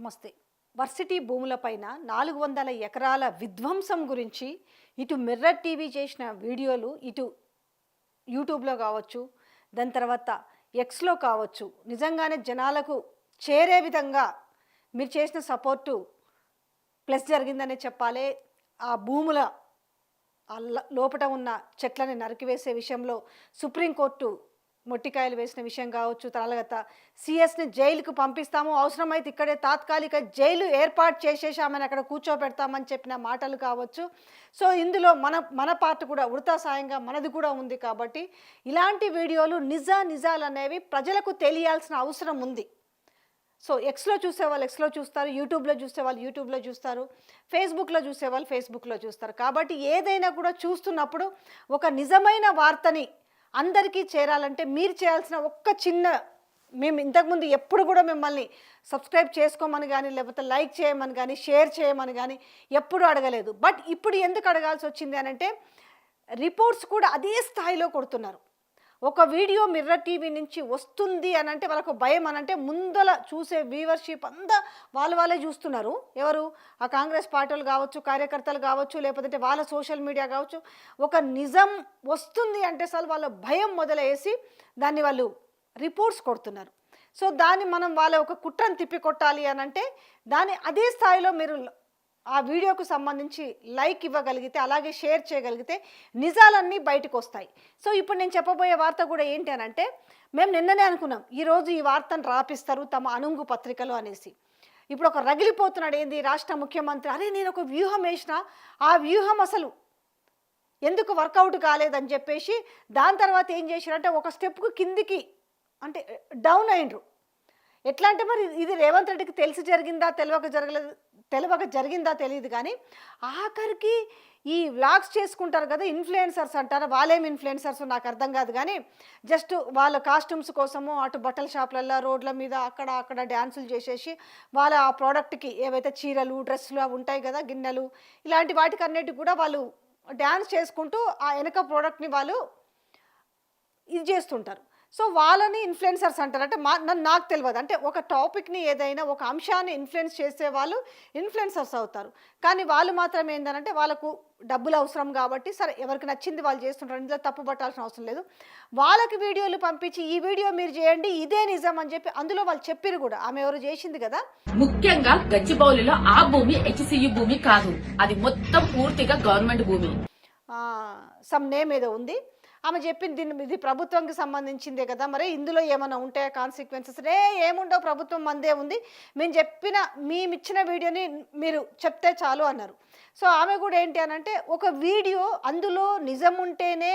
నమస్తే. వర్సిటీ భూములపైన నాలుగు వందల ఎకరాల విధ్వంసం గురించి ఇటు మిర్రర్ టీవీ చేసిన వీడియోలు ఇటు యూట్యూబ్లో కావచ్చు దాని తర్వాత ఎక్స్లో కావచ్చు. నిజంగానే జనాలకు చేరే విధంగా మీరు చేసిన సపోర్టు ప్లస్ జరిగిందనే చెప్పాలి. ఆ భూముల ఆ లోపట ఉన్న చెట్లని నరికివేసే విషయంలో సుప్రీంకోర్టు మొట్టికాయలు వేసిన విషయం కావచ్చు తర్వాత సిఎస్ని జైలుకు పంపిస్తాము అవసరమైతే ఇక్కడే తాత్కాలిక జైలు ఏర్పాటు చేసేసామని అక్కడ కూర్చోబెడతామని చెప్పిన మాటలు కావచ్చు. సో ఇందులో మన మన పార్ట్ కూడా ఉడతా సాయంగా మనది కూడా ఉంది కాబట్టి ఇలాంటి వీడియోలు నిజా నిజాలు అనేవి ప్రజలకు తెలియాల్సిన అవసరం ఉంది. సో ఎక్స్లో చూసే వాళ్ళు ఎక్స్లో చూస్తారు యూట్యూబ్లో చూసే వాళ్ళు యూట్యూబ్లో చూస్తారు ఫేస్బుక్లో చూసే వాళ్ళు ఫేస్బుక్లో చూస్తారు. కాబట్టి ఏదైనా కూడా చూస్తున్నప్పుడు ఒక నిజమైన వార్తని అందరికీ చేరాలంటే మీరు చేయాల్సిన ఒక్క చిన్న మేము ఇంతకుముందు ఎప్పుడు కూడా మిమ్మల్ని సబ్స్క్రైబ్ చేసుకోమని కానీ లేకపోతే లైక్ చేయమని కానీ షేర్ చేయమని కానీ ఎప్పుడు అడగలేదు. బట్ ఇప్పుడు ఎందుకు అడగాల్సి వచ్చింది అని అంటే రిపోర్ట్స్ కూడా అదే స్థాయిలో కొడుతున్నారు. ఒక వీడియో మిర్రర్ టీవీ నుంచి వస్తుంది అని అంటే వాళ్ళకు భయం అని అంటే ముందల చూసే వ్యూవర్షిప్ అంతా వాళ్ళు వాళ్ళే చూస్తున్నారు. ఎవరు? ఆ కాంగ్రెస్ పార్టీలు కావచ్చు కార్యకర్తలు కావచ్చు లేకపోతే వాళ్ళ సోషల్ మీడియా కావచ్చు. ఒక నిజం వస్తుంది అంటే అసలు వాళ్ళ భయం మొదలయ్యేసి దాన్ని వాళ్ళు రిపోర్ట్స్ కొడుతున్నారు. సో దాన్ని మనం వాళ్ళ ఒక కుట్రను తిప్పి కొట్టాలి అని అంటే దాన్ని అదే స్థాయిలో మీరు ఆ వీడియోకు సంబంధించి లైక్ ఇవ్వగలిగితే అలాగే షేర్ చేయగలిగితే నిజాలన్నీ బయటకు వస్తాయి సో ఇప్పుడు నేను చెప్పబోయే వార్త కూడా ఏంటి అని అంటే మేము నిన్ననే అనుకున్నాం ఈరోజు ఈ వార్తను రాపిస్తారు తమ అనుంగు పత్రికలు అనేసి. ఇప్పుడు ఒక రగిలిపోతున్నాడు ఏంది రాష్ట్ర ముఖ్యమంత్రి? అరే నేను ఒక వ్యూహం వేసిన ఆ వ్యూహం అసలు ఎందుకు వర్కౌట్ కాలేదని చెప్పేసి దాని తర్వాత ఏం చేశారంటే ఒక స్టెప్కు కిందికి అంటే డౌన్ అయిండ్రు ఎట్లా అంటే మరి ఇది రేవంత్ రెడ్డికి తెలిసి జరిగిందా తెలియక జరగలేదు? తెలియక జరిగిందా తెలియదు కానీ ఆఖరికి ఈ వ్లాగ్స్ చేసుకుంటారు కదా ఇన్ఫ్లుయెన్సర్స్ అంటారు? వాళ్ళేం ఇన్ఫ్లుయెన్సర్స్ నాకు అర్థం కాదు కానీ జస్ట్ వాళ్ళ కాస్ట్యూమ్స్ కోసము అటు బట్టల షాపులలో రోడ్ల మీద అక్కడ అక్కడ డ్యాన్సులు చేసేసి వాళ్ళ ఆ ప్రోడక్ట్కి ఏవైతే చీరలు డ్రెస్సులు అవి ఉంటాయి కదా గిన్నెలు ఇలాంటి వాటికి అన్నిటికి కూడా వాళ్ళు డ్యాన్స్ చేసుకుంటూ ఆ వెనక ప్రోడక్ట్ని వాళ్ళు ఇది చేస్తుంటారు. సో వాళ్ళని ఇన్ఫ్లుయెన్సర్స్ అంటారు. అంటే మా నన్ను నాకు తెలియదు అంటే ఒక టాపిక్ని ఏదైనా ఒక అంశాన్ని ఇన్ఫ్లుయెన్స్ చేసే వాళ్ళు ఇన్ఫ్లుయెన్సర్స్ అవుతారు. కానీ వాళ్ళు మాత్రం ఏంటంటే వాళ్ళకు డబ్బులు అవసరం కాబట్టి సరే ఎవరికి నచ్చింది వాళ్ళు చేస్తుంటారు. ఇందులో తప్పు పట్టాల్సిన అవసరం లేదు. వాళ్ళకి వీడియోలు పంపించి ఈ వీడియో మీరు చేయండి ఇదే నిజం అని చెప్పి అందులో వాళ్ళు చెప్పిరు కూడా. ఆమె ఎవరు చేసింది కదా. ముఖ్యంగా గచ్చిబౌలిలో ఆ భూమి హెచ్సియు భూమి కాదు. అది మొత్తం పూర్తిగా గవర్నమెంట్ భూమి. సమ్ నేమ్ ఏదో ఉంది. ఆమె చెప్పింది దీన్ని ఇది ప్రభుత్వంకి సంబంధించిందే కదా మరి ఇందులో ఏమైనా ఉంటాయా కాన్సిక్వెన్సెస్ రే ఏముండవు ప్రభుత్వం మందే ఉంది. మేము చెప్పిన మేము ఇచ్చిన వీడియోని మీరు చెప్తే చాలు అన్నారు. సో ఆమె కూడా ఏంటి అని అంటే ఒక వీడియో అందులో నిజం ఉంటేనే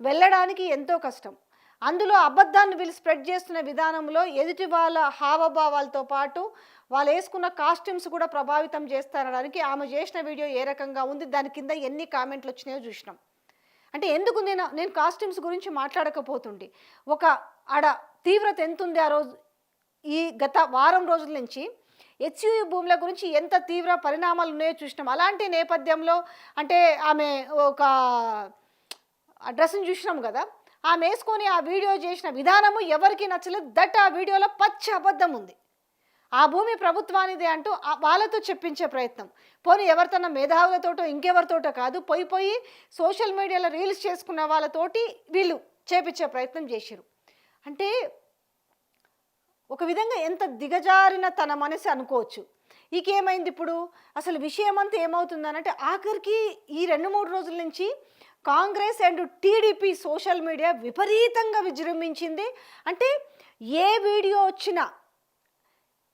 వెళ్ళడానికి ఎంతో కష్టం. అందులో అబద్ధాన్ని వీళ్ళు స్ప్రెడ్ చేస్తున్న విధానంలో ఎదుటి వాళ్ళ హావభావాలతో పాటు వాళ్ళు వేసుకున్న కాస్ట్యూమ్స్ కూడా ప్రభావితం చేస్తారనడానికి ఆమె చేసిన వీడియో ఏ రకంగా ఉంది దాని కింద ఎన్ని కామెంట్లు వచ్చినాయో చూసినాం. అంటే ఎందుకు నేను నేను కాస్ట్యూమ్స్ గురించి మాట్లాడకపోతుండే ఒక ఆడ తీవ్రత ఎంత ఉంది ఆ రోజు ఈ గత వారం రోజుల నుంచి హెచ్యుయు భూముల గురించి ఎంత తీవ్ర పరిణామాలు ఉన్నాయో చూసినాం. అలాంటి నేపథ్యంలో అంటే ఆమె ఒక డ్రెస్ని చూసినాం కదా ఆమె వేసుకొని ఆ వీడియో చేసిన విధానము ఎవరికి నచ్చలేదు. దట్ ఆ వీడియోలో పచ్చి అబద్ధం ఉంది. ఆ భూమి ప్రభుత్వానిదే అంటూ వాళ్ళతో చెప్పించే ప్రయత్నం. పోనీ ఎవరితోనో మేధావులతోటో ఇంకెవరితోటో కాదు పోయి పోయి సోషల్ మీడియాలో రీల్స్ చేసుకున్న వాళ్ళతోటి వీళ్ళు చేపించే ప్రయత్నం చేశారు. అంటే ఒక విధంగా ఎంత దిగజారిన తన మనసు అనుకోవచ్చు. ఇకేమైంది ఇప్పుడు? అసలు విషయం అంతా ఏమవుతుందనంటే ఆఖరికి ఈ రెండు మూడు రోజుల నుంచి Congress and TDP social media విపరీతంగా విజృంభించింది. అంటే ఏ వీడియో వచ్చినా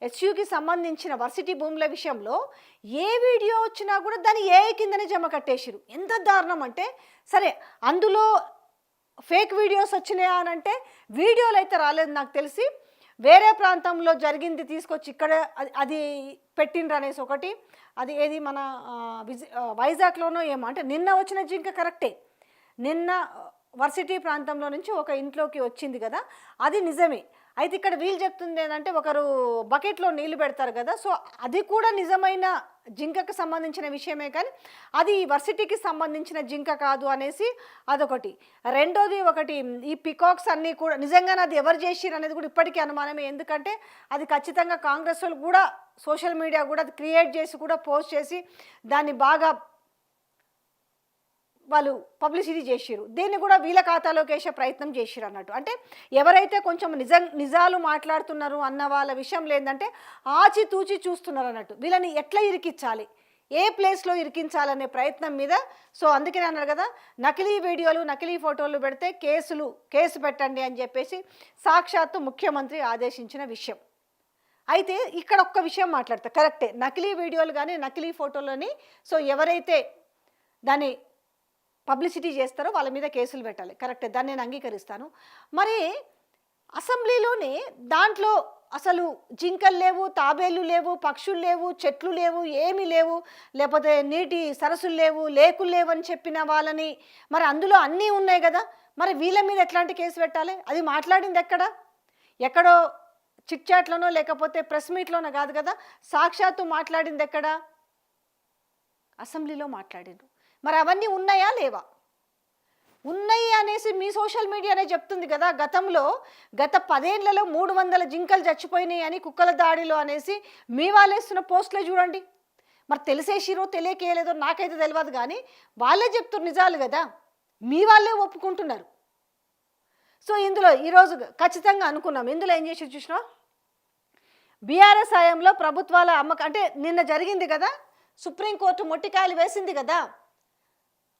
ఎస్యూకి సంబంధించిన వర్సిటీ భూముల విషయంలో ఏ వీడియో వచ్చినా కూడా దాన్ని ఏ కిందనే జమ కట్టేసిరు ఎంత దారుణం అంటే సరే అందులో ఫేక్ వీడియోస్ వచ్చినాయా అని అంటే వీడియోలు అయితే రాలేదు నాకు తెలిసి. వేరే ప్రాంతంలో జరిగింది తీసుకొచ్చి ఇక్కడ అది- అది పెట్టిండ్రు అనేసి ఒకటి. అది ఏది మన విజ వైజాగ్లోనో ఏమో అంటే నిన్న వచ్చిన జింక కరెక్టే. నిన్న వర్సిటీ ప్రాంతంలో నుంచి ఒక ఇంట్లోకి వచ్చింది కదా అది నిజమే. అయితే ఇక్కడ వీళ్ళు చెప్తుంది ఏంటంటే ఒకరు బకెట్లో నీళ్ళు పెడతారు కదా సో అది కూడా నిజమైన జింకకు సంబంధించిన విషయమే కానీ అది ఈ వర్సిటీకి సంబంధించిన జింక కాదు అనేసి అదొకటి. రెండోది ఒకటి ఈ పికాక్స్ అన్నీ కూడా నిజంగానే అది ఎవరు చేసిరు అనేది కూడా ఇప్పటికీ అనుమానమే. ఎందుకంటే అది ఖచ్చితంగా కాంగ్రెస్ వాళ్ళు కూడా సోషల్ మీడియా కూడా అది క్రియేట్ చేసి కూడా పోస్ట్ చేసి దాన్ని బాగా వాళ్ళు పబ్లిసిటీ చేసిరు దీన్ని కూడా వీళ్ళ ఖాతాలోకి వేసే ప్రయత్నం చేసిరు అన్నట్టు. అంటే ఎవరైతే కొంచెం నిజం నిజాలు మాట్లాడుతున్నారు అన్న వాళ్ళ విషయం లేదంటే ఆచితూచి చూస్తున్నారు అన్నట్టు. వీళ్ళని ఎట్లా ఇరికించాలి? ఏ ప్లేస్లో ఇరికించాలనే ప్రయత్నం మీద. సో అందుకని అన్నారు కదా నకిలీ వీడియోలు నకిలీ ఫోటోలు పెడితే కేసులు కేసు పెట్టండి అని చెప్పేసి సాక్షాత్తు ముఖ్యమంత్రి ఆదేశించిన విషయం. అయితే ఇక్కడ ఒక్క విషయం మాట్లాడతా. కరెక్టే. నకిలీ వీడియోలు కానీ నకిలీ ఫోటోలని సో ఎవరైతే దాన్ని పబ్లిసిటీ చేస్తారో వాళ్ళ మీద కేసులు పెట్టాలి. కరెక్టే దాన్ని నేను అంగీకరిస్తాను. మరి అసెంబ్లీలోనే దాంట్లో అసలు జింకలు లేవు తాబేలు లేవు పక్షులు లేవు చెట్లు లేవు ఏమీ లేవు లేకపోతే నీటి సరస్సులు లేవు లేకులు లేవు అని చెప్పిన వాళ్ళని మరి అందులో అన్నీ ఉన్నాయి కదా. మరి వీళ్ళ మీద ఎట్లాంటి కేసు పెట్టాలి? అది మాట్లాడింది ఎక్కడ? ఎక్కడో చిట్ చాట్లోనో లేకపోతే ప్రెస్ మీట్లోనో కాదు కదా. సాక్షాత్తు మాట్లాడింది ఎక్కడ? అసెంబ్లీలో మాట్లాడిండ్రు. మరి అవన్నీ ఉన్నాయా లేవా? ఉన్నాయి అనేసి మీ సోషల్ మీడియానే చెప్తుంది కదా గతంలో గత పదేళ్ళలో మూడు వందల జింకలు చచ్చిపోయినాయి అని కుక్కల దాడిలో అనేసి మీ వాళ్ళేస్తున్న పోస్టులే చూడండి. మరి తెలిసేసిరో తెలియకేయలేదో నాకైతే తెలియదు కానీ వాళ్ళే చెప్తున్నారు నిజాలు కదా మీ వాళ్ళే ఒప్పుకుంటున్నారు. సో ఇందులో ఈరోజు ఖచ్చితంగా అనుకున్నాం. ఇందులో ఏం చేసి చూసినా బీఆర్ఎస్ హయాంలో ప్రభుత్వాల అమ్మకం అంటే నిన్న జరిగింది కదా సుప్రీంకోర్టు మొట్టికాయలు వేసింది కదా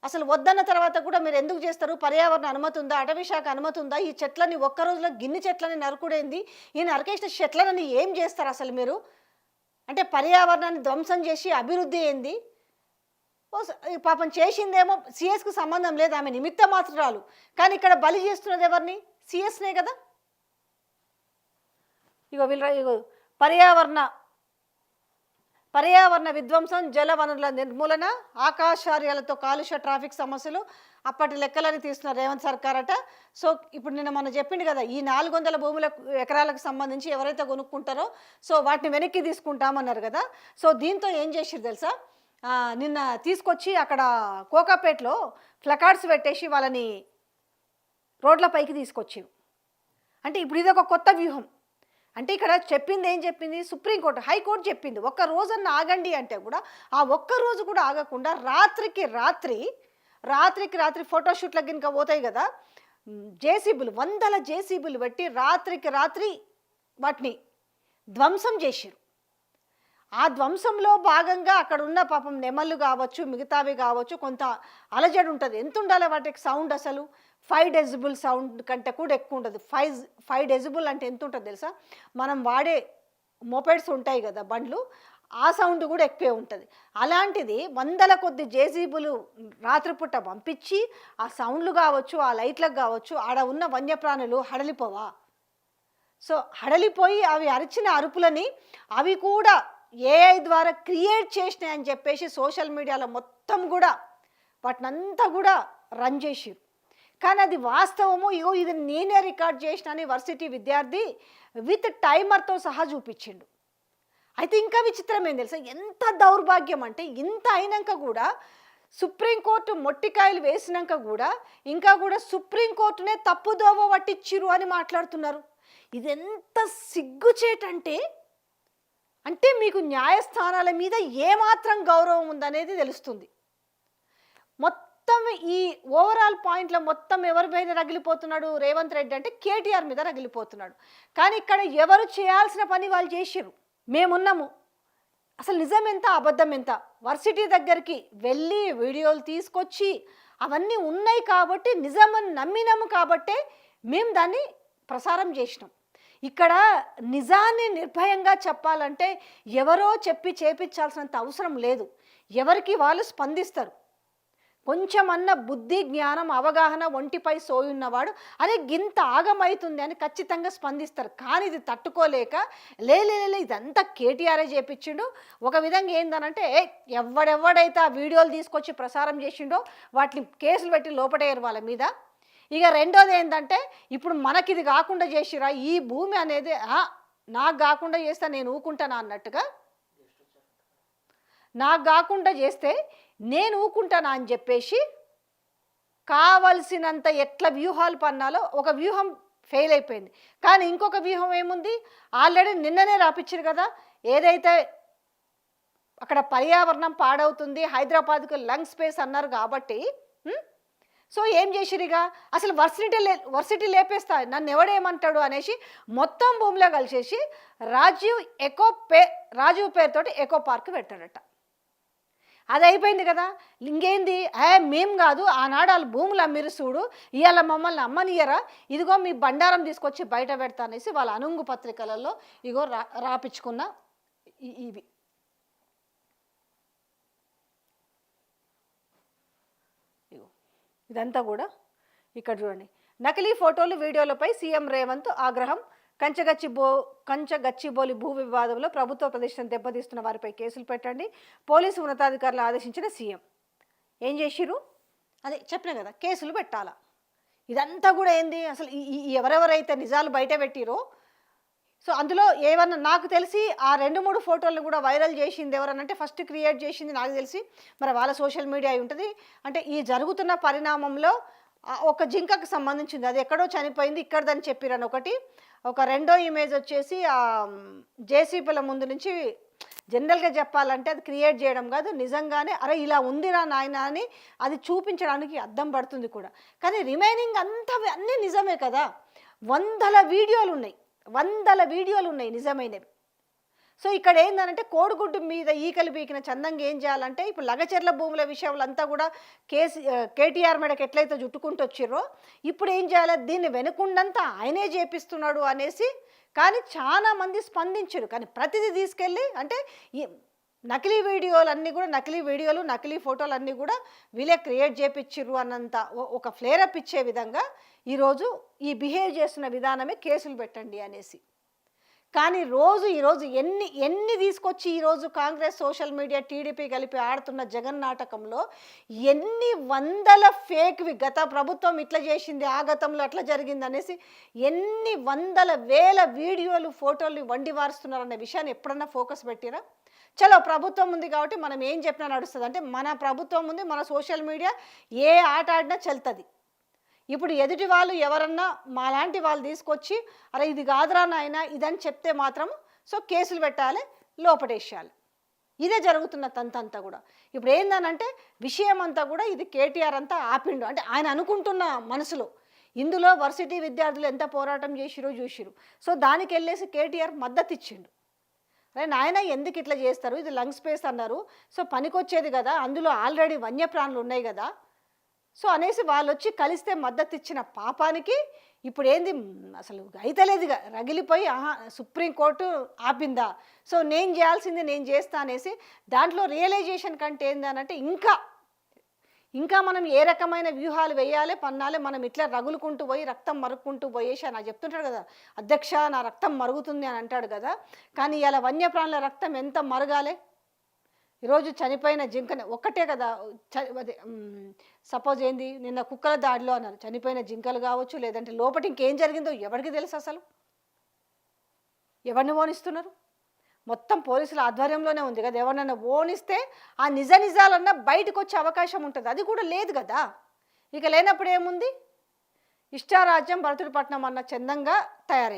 అసలు వద్దన్న తర్వాత కూడా మీరు ఎందుకు చేస్తారు? పర్యావరణ అనుమతి ఉందా అటవీ శాఖ అనుమతి ఉందా ఈ చెట్లని ఒక్క రోజులో గిన్ని చెట్లని నరుకుడైంది. ఈ నరకేసిన చెట్లని ఏం చేస్తారు అసలు మీరు? అంటే పర్యావరణాన్ని ధ్వంసం చేసి అభివృద్ధి ఏంది ఓ పాపం చేసిందేమో సిఎస్కు సంబంధం లేదు ఆమె నిమిత్త మాత్రాలు. కానీ ఇక్కడ బలి చేస్తున్నది ఎవరిని? సిఎస్నే కదా? ఇగో వీళ్ళ ఇగో పర్యావరణ పర్యావరణ విధ్వంసం జల వనరుల నిర్మూలన ఆకాశార్యాలతో కాలుష్య ట్రాఫిక్ సమస్యలు అప్పటి లెక్కలని తీస్తున్నారు రేవంత్ సర్కార్ అట సో ఇప్పుడు నిన్న మనం చెప్పింది కదా ఈ నాలుగు వందల భూముల ఎకరాలకు సంబంధించి ఎవరైతే కొనుక్కుంటారో సో వాటిని వెనక్కి తీసుకుంటామన్నారు కదా. సో దీంతో ఏం చేసిరు తెలుసా? నిన్న తీసుకొచ్చి అక్కడ కోకాపేటలో ఫ్లకార్డ్స్ పెట్టేసి వాళ్ళని రోడ్లపైకి తీసుకొచ్చి అంటే ఇప్పుడు ఇది ఒక కొత్త వ్యూహం. అంటే ఇక్కడ చెప్పింది ఏం చెప్పింది? సుప్రీంకోర్టు హైకోర్టు చెప్పింది. ఒక్క రోజన్న ఆగండి అంటే కూడా ఆ ఒక్క రోజు కూడా ఆగకుండా రాత్రికి రాత్రి రాత్రికి రాత్రి ఫోటోషూట్లకు కనుక పోతాయి కదా జేసీబీలు వందల జేసీబీలు పెట్టి రాత్రికి రాత్రి వాటిని ధ్వంసం చేశారు ఆ ధ్వంసంలో భాగంగా అక్కడ ఉన్న పాపం నెమళ్ళు కావచ్చు మిగతావి కావచ్చు కొంత అలజడి ఉంటుంది ఎంత ఉండాలి వాటికి సౌండ్ అసలు? ఫైవ్ డెజిబుల్ సౌండ్ కంటే కూడా ఎక్కువ ఉంటుంది ఫైవ్ ఫైవ్ డెజిబుల్ అంటే ఎంత ఉంటుంది తెలుసా? మనం వాడే మొపెడ్స్ ఉంటాయి కదా బండ్లు ఆ సౌండ్ కూడా ఎక్కువే ఉంటుంది. అలాంటిది వందల కొద్ది జేసీబులు రాత్రిపూట పంపించి ఆ సౌండ్లు కావచ్చు ఆ లైట్లకు కావచ్చు ఆడ ఉన్న వన్యప్రాణులు హడలిపోవా? సో హడలిపోయి అవి అరిచిన అరుపులని అవి కూడా ఏఐ ద్వారా క్రియేట్ చేసినాయని చెప్పేసి సోషల్ మీడియాలో మొత్తం కూడా వాటినంతా కూడా రన్ చేసిరు కానీ అది వాస్తవము. ఇగో ఇది నేనే రికార్డ్ చేసిన అని వర్సిటీ విద్యార్థి విత్ టైమర్తో సహా చూపించిండు. అయితే ఇంకా విచిత్రం ఏం తెలుసా? ఎంత దౌర్భాగ్యం అంటే ఇంత అయినాక కూడా సుప్రీంకోర్టు మొట్టికాయలు వేసినాక కూడా ఇంకా కూడా సుప్రీంకోర్టునే తప్పుదోవ పట్టించిరు అని మాట్లాడుతున్నారు. ఇది ఎంత సిగ్గుచేటంటే అంటే మీకు న్యాయస్థానాల మీద ఏమాత్రం గౌరవం ఉందనేది తెలుస్తుంది. మొత్తం మొత్తం ఈ ఓవరాల్ పాయింట్లో మొత్తం ఎవరి మీద రగిలిపోతున్నాడు రేవంత్ రెడ్డి అంటే కేటీఆర్ మీద రగిలిపోతున్నాడు. కానీ ఇక్కడ ఎవరు చేయాల్సిన పని వాళ్ళు చేసిర్రు? మేమున్నాము. అసలు నిజం ఎంత అబద్ధం ఎంత? వర్సిటీ దగ్గరికి వెళ్ళి వీడియోలు తీసుకొచ్చి అవన్నీ ఉన్నాయి కాబట్టి నిజమని నమ్మినాము కాబట్టే మేము దాన్ని ప్రసారం చేసినాం. ఇక్కడ నిజాన్ని నిర్భయంగా చెప్పాలంటే ఎవరో చెప్పి చేపించాల్సినంత అవసరం లేదు. ఎవరికి వాళ్ళు స్పందిస్తారు? కొంచెమన్న బుద్ధి జ్ఞానం అవగాహన ఒంటిపై సోయున్నవాడు అదే గింత ఆగమైతుంది అని ఖచ్చితంగా స్పందిస్తారు. కానీ ఇది తట్టుకోలేక లే లే, లే, ఇదంతా కేటీఆరే చేపించిండు. ఒక విధంగా ఏందనంటే ఎవడెవడైతే ఆ వీడియోలు తీసుకొచ్చి ప్రసారం చేసిండో వాటిని కేసులు పెట్టి లోపడేయరు వాళ్ళ మీద. ఇక రెండోది ఏంటంటే ఇప్పుడు మనకి ఇది కాకుండా చేసిరా ఈ భూమి అనేది నాకు కాకుండా చేస్తా నేను ఊకుంటానా అన్నట్టుగా? నాకు కాకుండా చేస్తే నేను ఊకుంటానా అని చెప్పేసి కావలసినంత ఎట్లా వ్యూహాలు పన్నాలో ఒక వ్యూహం ఫెయిల్ అయిపోయింది. కానీ ఇంకొక వ్యూహం ఏముంది? ఆల్రెడీ నిన్ననే రాపిచ్చారు కదా ఏదైతే అక్కడ పర్యావరణం పాడవుతుంది హైదరాబాద్కు లంగ్ స్పేస్ అన్నారు కాబట్టి సో ఏం చేసిరిగా అసలు వర్సిటీ లే వర్సిటీ లేపేస్తా నన్ను ఎవడేమంటాడు అనేసి మొత్తం భూమిలో కలిసేసి రాజీవ్ ఎకో పే రాజీవ్ పేరుతోటి ఎకో పార్క్ పెట్టాడట. అది అయిపోయింది కదా. ఇంకేంది? ఏ మేం కాదు ఆనాడు వాళ్ళ భూములు అమ్మిరు చూడు ఇవాళ మమ్మల్ని అమ్మనియరా ఇదిగో మీ బండారం తీసుకొచ్చి బయట పెడతా అనేసి వాళ్ళ అనుంగు పత్రికలలో ఇగో రా రాపించుకున్న ఇవి. ఇగో ఇదంతా కూడా ఇక్కడ చూడండి. నకిలీ ఫోటోలు వీడియోలపై సీఎం రేవంత్ ఆగ్రహం కంచగచ్చిబో కంచగచ్చిబోలి భూ వివాదంలో ప్రభుత్వ ప్రతిష్టను దెబ్బతీస్తున్న వారిపై కేసులు పెట్టండి. పోలీసు ఉన్నతాధికారులు ఆదేశించిన సీఎం. ఏం చేసిరు అదే చెప్పిన కదా కేసులు పెట్టాలా? ఇదంతా కూడా ఏంది? అసలు ఈ- ఎవరెవరైతే నిజాలు బయట పెట్టిరో సో అందులో ఏమన్నా నాకు తెలిసి ఆ రెండు మూడు ఫోటోలను కూడా వైరల్ చేసింది ఎవరనంటే ఫస్ట్ క్రియేట్ చేసింది నాకు తెలిసి మరి వాళ్ళ సోషల్ మీడియా అయి ఉంటుంది. అంటే ఈ జరుగుతున్న పరిణామంలో ఒక జింకకు సంబంధించింది. అది ఎక్కడో చనిపోయింది ఇక్కడదని చెప్పిరని ఒకటి. ఒక రెండో ఇమేజ్ వచ్చేసి ఆ జేసీపీల ముందు నుంచి జనరల్గా చెప్పాలంటే అది క్రియేట్ చేయడం కాదు నిజంగానే అరే ఇలా ఉందిరా నాయన అని అది చూపించడానికి అద్దం పడుతుంది కూడా. కానీ రిమైనింగ్ అంతా అన్నీ నిజమే కదా. వందల వీడియోలు ఉన్నాయి. వందల వీడియోలు ఉన్నాయి నిజమైనవి. సో ఇక్కడ ఏంటంటే కోడిగుడ్డు మీద ఈకలు పీకిన చందంగా ఏం చేయాలంటే ఇప్పుడు లగచెర్ల భూముల విషయంలో అంతా కూడా కేసీ కేటీఆర్ మేడకి ఎట్లయితే జుట్టుకుంటూ వచ్చిర్రో ఇప్పుడు ఏం చేయాలి? దీన్ని వెనుకుండంతా ఆయనే చేపిస్తున్నాడు అనేసి కానీ చాలామంది స్పందించరు స్పందించారు. కానీ ప్రతిదీ తీసుకెళ్ళి అంటే నకిలీ వీడియోలు అన్నీ కూడా నకిలీ వీడియోలు నకిలీ ఫోటోలు అన్నీ కూడా వీళ్ళే క్రియేట్ చేపించిర్రు అన్నంత ఒక ఫ్లేరప్ ఇచ్చే విధంగా ఈరోజు ఈ బిహేవ్ చేసిన విధానమే కేసులు పెట్టండి అనేసి. కానీ రోజు ఈరోజు ఎన్ని ఎన్ని తీసుకొచ్చి ఈరోజు కాంగ్రెస్ సోషల్ మీడియా టీడీపీ కలిపి ఆడుతున్న జగన్ నాటకంలో ఎన్ని వందల ఫేక్వి గత ప్రభుత్వం ఇట్లా చేసింది ఆ గతంలో అట్లా జరిగింది అనేసి ఎన్ని వందల వేల వీడియోలు ఫోటోలు వండి వారుస్తున్నారనే విషయాన్ని ఎప్పుడన్నా ఫోకస్ పెట్టిరా? చలో ప్రభుత్వం ఉంది కాబట్టి మనం ఏం చెప్పినా నడుస్తుంది. అంటే మన ప్రభుత్వం ఉంది మన సోషల్ మీడియా ఏ ఆట ఆడినా చెల్తుంది ఇప్పుడు ఎదుటి వాళ్ళు ఎవరన్నా మాలాంటి వాళ్ళు తీసుకొచ్చి అరే ఇది కాదురా నాయన ఇదని చెప్తే మాత్రం సో కేసులు పెట్టాలి లోపటేసేయాలి. ఇదే జరుగుతున్న తంతంతా కూడా. ఇప్పుడు ఏందనంటే విషయం అంతా కూడా ఇది కేటీఆర్ అంతా ఆపిండు. అంటే ఆయన అనుకుంటున్న మనసులో ఇందులో వర్సిటీ విద్యార్థులు ఎంత పోరాటం చేసిరో చూసిరు. సో దానికి వెళ్ళేసి కేటీఆర్ మద్దతు ఇచ్చిండు అరే నాయన ఎందుకు ఇట్లా చేస్తారు? ఇది లంగ్ స్పేస్ అన్నారు. సో పనికొచ్చేది కదా అందులో ఆల్రెడీ వన్యప్రాణులు ఉన్నాయి కదా సో అనేసి వాళ్ళు వచ్చి కలిస్తే మద్దతు ఇచ్చిన పాపానికి ఇప్పుడు ఏంది అసలు అయితలేదుగా రగిలిపోయి ఆహా సుప్రీంకోర్టు ఆపిందా? సో నేను చేయాల్సింది నేను చేస్తా అనేసి దాంట్లో రియలైజేషన్ కంటే ఏందనంటే ఇంకా ఇంకా మనం ఏ రకమైన వ్యూహాలు వేయాలి పన్నాలి మనం ఇట్లా రగులుకుంటూ పోయి రక్తం మరుగుకుంటూ పోయేసి అని చెప్తుంటాడు కదా. అధ్యక్ష నా రక్తం మరుగుతుంది అని అంటాడు కదా. కానీ ఇలా వన్యప్రాణుల రక్తం ఎంత మరగాలి? ఈరోజు చనిపోయిన జింకని ఒక్కటే కదా చ- అదే సపోజ్ ఏంది నిన్న కుక్కల దాడిలో అన్నారు. చనిపోయిన జింకలు కావచ్చు లేదంటే లోపల ఇంకేం జరిగిందో ఎవరికి తెలుసు అసలు? ఎవరిని ఓనిస్తున్నారు? మొత్తం పోలీసుల ఆధ్వర్యంలోనే ఉంది కదా ఎవరినైనా ఓనిస్తే ఆ నిజ నిజాలన్నా బయటకు వచ్చే అవకాశం ఉంటుంది. అది కూడా లేదు కదా. ఇక లేనప్పుడు ఏముంది? ఇష్టారాజ్యం భరతుడిపట్నం అన్న చందంగా తయారైంది.